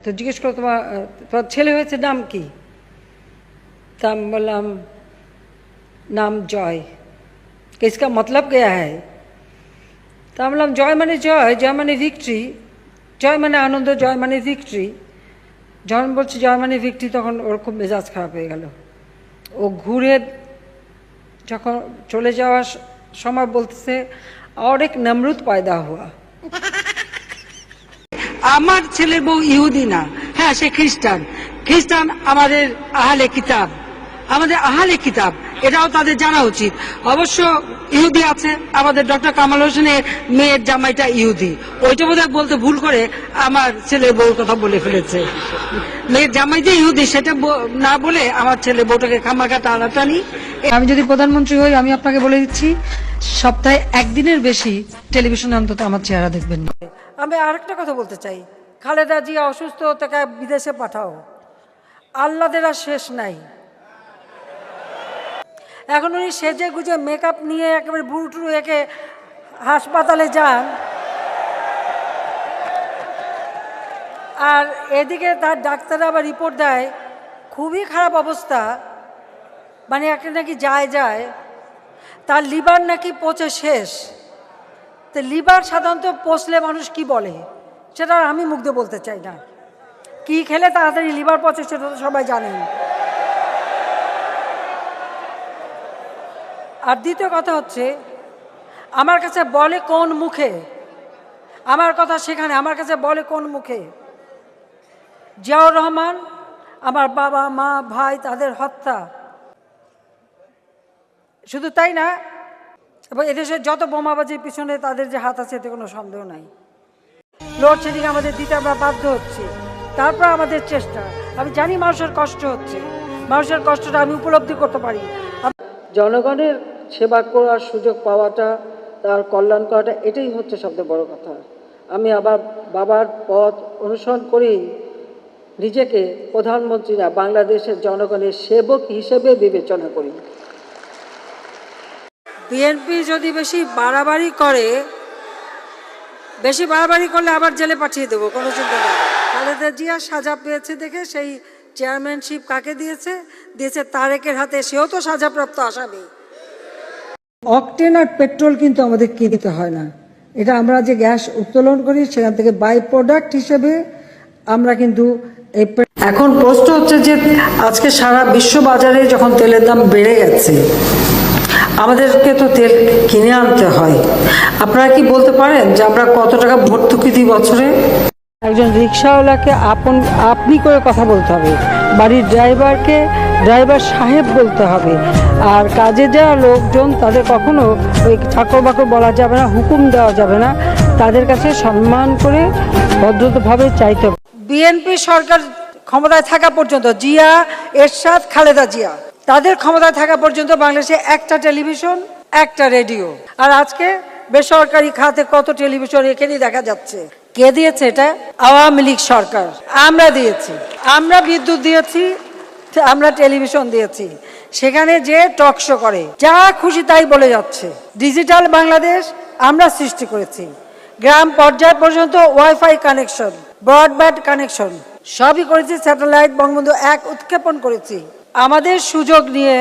তো জিজ্ঞেস করো তোমার আহ, তোমার ছেলে হয়েছে নাম কি তা আমি বললাম নাম জয় कि इसका मतलब क्या है তা আমি বললাম জয় মানে জয় জয় মানে ভিক্টরি জয় মানে আনন্দ জয় মানে ভিক্টরি যখন বলছি জয় মানে ভিক্টরি তখন ওর খুব মেজাজ খারাপ হয়ে গেল ও ঘুরে যখন চলে যাওয়ার স- সময় বলতেছে और एक नमरूद पैदा हुआ আমার ছেলের বউ ইহুদি না। হ্যাঁ সে খ্রিস্টান। খ্রিস্টান আমাদের আহালে কিতাব। আমাদের আহালে কিতাব, এটাও তাদের জানা উচিত। অবশ্য ইহুদি আছে, আমাদের ডক্টর কামাল হোসেনের মেয়ের জামাইটা ইহুদি। ওইটা বোধহয় বলতে ভুল করে আমার ছেলের বউর কথা বলে ফেলেছে। মেয়ের জামাই যে ইহুদি, সেটা না বলে আমার ছেলে বউটাকে খামাখা টানাটানি আমি যদি প্রধানমন্ত্রী হই, আমি আপনাকে বলে দিচ্ছি, সপ্তাহে একদিনের বেশি টেলিভিশনে অন্তত আমার চেহারা দেখবেন আমি আরেকটা কথা বলতে চাই। খালেদা জিয়া অসুস্থ, তাকে বিদেশে পাঠাও। আল্লাদের আর শেষ নাই। এখন উনি সেজে গুজে মেকআপ নিয়ে একেবারে বুড়ো টুরু একে হাসপাতালে যান। আর এদিকে তার ডাক্তাররা আবার রিপোর্ট দেয়, খুবই খারাপ অবস্থা। মানে একটা নাকি যায় যায়। তার লিভার নাকি পচে শেষ। তো লিভার সাধারণত পচলে মানুষ কি বলে? সেটা আমি মুগ্ধ বলতে চাই না। কি খেলে তাড়াতাড়ি লিভার পচে সেটা তো সবাই জানেন। আর দ্বিতীয় কথা হচ্ছে, আমার কাছে বলে কোন মুখে? আমার কথা সেখানে, আমার কাছে বলে কোন মুখে? জিয়াউর রহমান, আমার বাবা, মা, ভাই তাদের হত্যা। শুধু তাই না এবং এদেশে যত বোমাবাজির পিছনে তাদের যে হাত আছে এতে কোনো সন্দেহ নাই। লোডশেডিং আমাদের দিতে আমরা বাধ্য হচ্ছি। তারপর আমাদের চেষ্টা। আমি জানি মানুষের কষ্ট হচ্ছে। মানুষের কষ্টটা আমি উপলব্ধি করতে পারি। জনগণের সেবা করার সুযোগ পাওয়াটা, তার কল্যাণ করাটা, এটাই হচ্ছে সবচেয়ে বড় কথা। আমি আবার বাবার পথ অনুসরণ করেই নিজেকে প্রধানমন্ত্রী না, বাংলাদেশের জনগণের সেবক হিসেবে বিবেচনা করি। বিএনপি যদি বেশি বাড়াবাড়ি করে বেশি বাড়াবাড়ি করলে আবার জেলে পাঠিয়ে দেবো কোনো চিন্তা নেই। খালেদা জিয়া সাজা পেয়েছে দেখে সেই চেয়ারম্যানশিপ কাকে দিয়েছে? দিয়েছে তারেকের হাতে সেও তো সাজাপ্রাপ্ত আসামি। অকটেন আর পেট্রোল কিন্তু আমাদের কিনতে হয় না। এটা আমরা যে গ্যাস উত্তোলন করি সেখান থেকে বাই প্রোডাক্ট হিসেবে আমরা কিন্তু এই এখন প্রশ্ন হচ্ছে যে আজকে সারা বিশ্ব বাজারে যখন তেলের দাম বেড়ে গেছে আমাদেরকে তো তেল কিনে আনতে হয়। আপনারা কি বলতে পারেন যে আমরা কত টাকা ভর্তুকি দিই বছরে? একজন রিক্সাওয়ালাকে আপন আপনি করে কথা বলতে হবে। বাড়ির ড্রাইভারকে ড্রাইভার সাহেব বলতে হবে। আর কাজে যাওয়া লোকজন তাদের কখনো ওই চাকর বাকর বলা যাবে না হুকুম দেওয়া যাবে না। তাদের কাছে সম্মান করে ভদ্রতভাবে চাইতে হবে। বিএনপি সরকার ক্ষমতায় থাকা পর্যন্ত জিয়া এরশাদ খালেদা জিয়া। তাদের ক্ষমতায় থাকা পর্যন্ত বাংলাদেশে একটা টেলিভিশন, একটা রেডিও। আর আজকে বেসরকারি খাতে কত টেলিভিশন এখানেই দেখা যাচ্ছে? কে দিয়েছে এটা? আওয়ামী লীগ সরকার। আমরা দিয়েছি। আমরা বিদ্যুৎ দিয়েছি, আমরা টেলিভিশন দিয়েছি। সেখানে যে টক শো করে, যা খুশি তাই বলে যাচ্ছে। ডিজিটাল বাংলাদেশ আমরা সৃষ্টি করেছি। গ্রাম পর্যায় পর্যন্ত ওয়াইফাই কানেকশন ব্রডব্যান্ড কানেকশন সবই করেছি, স্যাটেলাইট বঙ্গবন্ধু এক উৎক্ষেপণ করেছি। আমাদের সুযোগ নিয়ে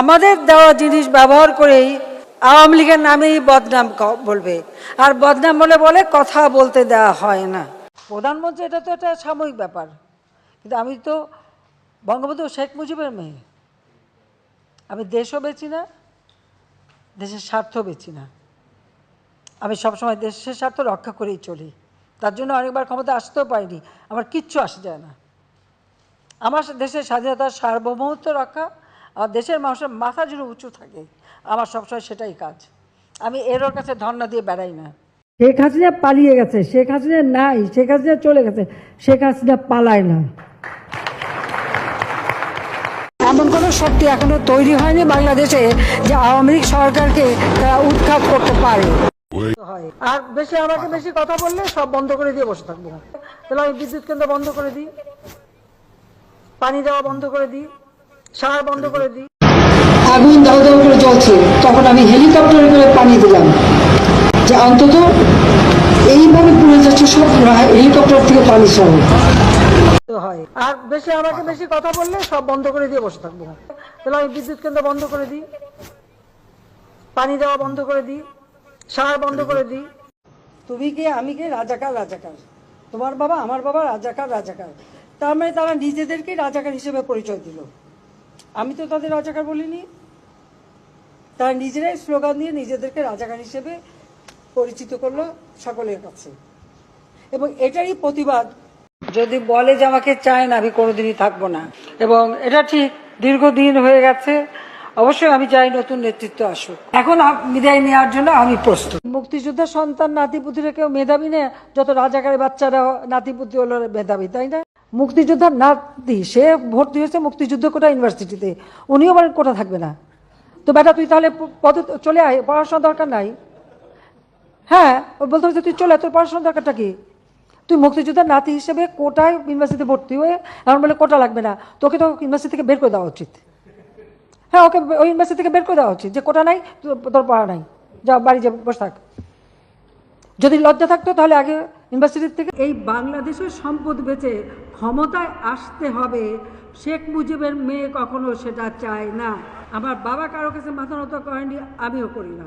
আমাদের দেওয়া জিনিস ব্যবহার করেই আওয়ামী লীগের নামেই বদনাম বলবে। আর বদনাম বলে বলে কথা বলতে দেওয়া হয় না। প্রধানমন্ত্রী, এটা তো একটা সাময়িক ব্যাপার। কিন্তু আমি তো বঙ্গবন্ধু শেখ মুজিবের মেয়ে। আমি দেশও বেচি না, দেশের স্বার্থ বেচি না। আমি সবসময় দেশের স্বার্থ রক্ষা করেই চলি। তার জন্য অনেকবার ক্ষমতা আসতেও পারিনি আমার কিচ্ছু আসে যায় না। আমার দেশের স্বাধীনতার সার্বভৌমত্ব রক্ষা আর দেশের মানুষের মাথা যেন উঁচু থাকে আমার সবসময় সেটাই কাজ। আমি এরোর কাছে ধর্ণা দিয়ে বেড়াই না। শেখ হাসিনা পালিয়ে গেছে শেখ হাসিনা নাই শেখ হাসিনা চলে গেছে শেখ হাসিনা পালায় না। এমন কোনো শক্তি এখনও তৈরি হয়নি বাংলাদেশে যে আওয়ামী লীগ সরকারকে তারা উৎখাত করতে পারে। আর বেশি আমাকে বেশি কথা বললে সব বন্ধ করে দিয়ে বসে থাকব। তাহলে আমি বিদ্যুৎ কেন্দ্র বন্ধ করে দিই। পানি দেওয়া বন্ধ করে দিই। সার বন্ধ করে দিই। আগুন দাও দাও করে জ্বলছে। তখন আমি হেলিকপ্টারে করে পানি দিলাম। যে অন্তত এইভাবে পুড়ে যাচ্ছে সব হেলিকপ্টার থেকে পানি সহ। হয়। আর বেশি আমাকে বেশি কথা বললে সব বন্ধ করে দিয়ে বসে থাকব। তাহলে আমি বিদ্যুৎ কেন্দ্র বন্ধ করে দিই। পানি দেওয়া বন্ধ করে দিই। সার বন্ধ করে দিই। তুমি কি? আমি কি? রাজাকার রাজাকার। তোমার বাবা, আমার বাবা রাজাকার রাজাকার। তার মানে তারা নিজেদেরকে রাজাকার হিসেবে পরিচয় দিল। আমি তো তাদের রাজাকার বলিনি। তারা নিজেরাই স্লোগান দিয়ে নিজেদেরকে রাজাকার হিসেবে পরিচিত করল সকলের কাছে। এবং এটারই প্রতিবাদ। যদি বলে যে আমাকে চায় না, আমি কোনোদিনই থাকব না। এবং এটা ঠিক দীর্ঘদিন হয়ে গেছে। অবশ্যই আমি চাই নতুন নেতৃত্ব আসুক। এখন বিদায় নেওয়ার জন্য আমি প্রস্তুত। মুক্তিযোদ্ধার সন্তান নাতিপুতিরা কেউ মেধাবী নেই যত রাজাকারের বাচ্চারা নাতিপুতি হলো মেধাবী, তাই না? মুক্তিযোদ্ধার নাতি, সে ভর্তি হয়েছে মুক্তিযুদ্ধ কোটা ইউনিভার্সিটিতে। উনিও মানে কোটা থাকবে না। তো বেটা, তুই তাহলে পদে চলে আয় পড়াশোনা দরকার নাই। হ্যাঁ ও বলতে হচ্ছে তুই চলে তোর পড়াশোনার দরকারটা কি? তুই মুক্তিযোদ্ধার নাতি হিসেবে কোটায় ইউনিভার্সিটিতে ভর্তি হয়ে, এমন বলে কোটা লাগবে না। তোকে তো ইউনিভার্সিটি থেকে বের করে দেওয়া উচিত। হ্যাঁ ওকে ওই ইউনিভার্সিটি থেকে বের করে দেওয়া উচিত যে কোটা নাই, তোর পড়া নাই, যা, বাড়ি যা, বসে থাক। যদি লজ্জা থাকতো তাহলে আগে ইউনিভার্সিটির থেকে এই বাংলাদেশের সম্পদ বেচে ক্ষমতায় আসতে হবে, শেখ মুজিবের মেয়ে কখনো সেটা চায় না। আমার বাবা কারও কাছে মাথা নত করেনি আমিও করি না।